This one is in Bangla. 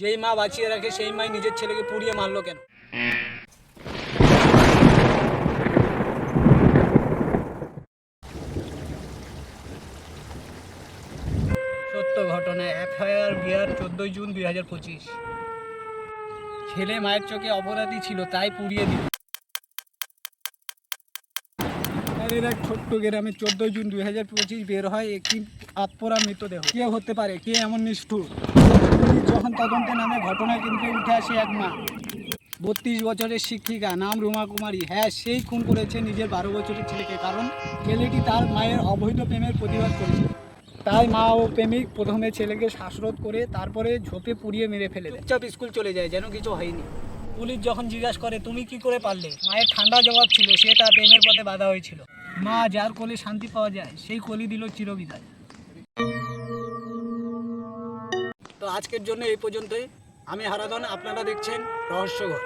যেই মা বাঁচিয়ে রাখে, সেই মাই নিজের ছেলেকে পুড়িয়ে মারলো কেন? সত্য ঘটনা, এফআইআর বিহার চোদ্দোই জুন দুই হাজার পঁচিশ। ছেলে মায়ের চোখে অপরাধী ছিল, তাই পুড়িয়ে দিল। এর ছোট্ট গ্রামে চোদ্দোই জুন দুই হাজার পঁচিশ বের হয় একটি আত্মরা মৃতদেহ। কে হতে পারে, কে এমন নিষ্ঠুর? যখন তদন্তে নামে ঘটনা কিন্তু উঠে আসে এক মা। বত্রিশ বছরের শিক্ষিকা, নাম রুমা কুমারী। হ্যাঁ সেই খুন করেছে নিজের বারো বছরের ছেলেকে, কারণ ছেলেটি তার মায়ের অবৈধ প্রেমের প্রতিবাদ করেছে। তাই মা ও প্রেমিক প্রথমে ছেলেকে শ্বাসরোধ করে তারপরে ঝোপে পুড়িয়ে মেরে ফেলে দেয়। চুপচাপ স্কুল চলে যায়, যেন কিছু হয়নি। পুলিশ যখন জিজ্ঞাসা করে, তুমি কি করে পারলে? মায়ের ঠান্ডা জবাব ছিল, সে তার প্রেমের পথে বাধা হয়েছিল। মা যার কোলে শান্তি পাওয়া যায়, সেই কলি দিল চিরবিদায়। তো আজকের জন্য এই পর্যন্তই। আমি হারাধন, আপনারা দেখছেন রহস্যঘর।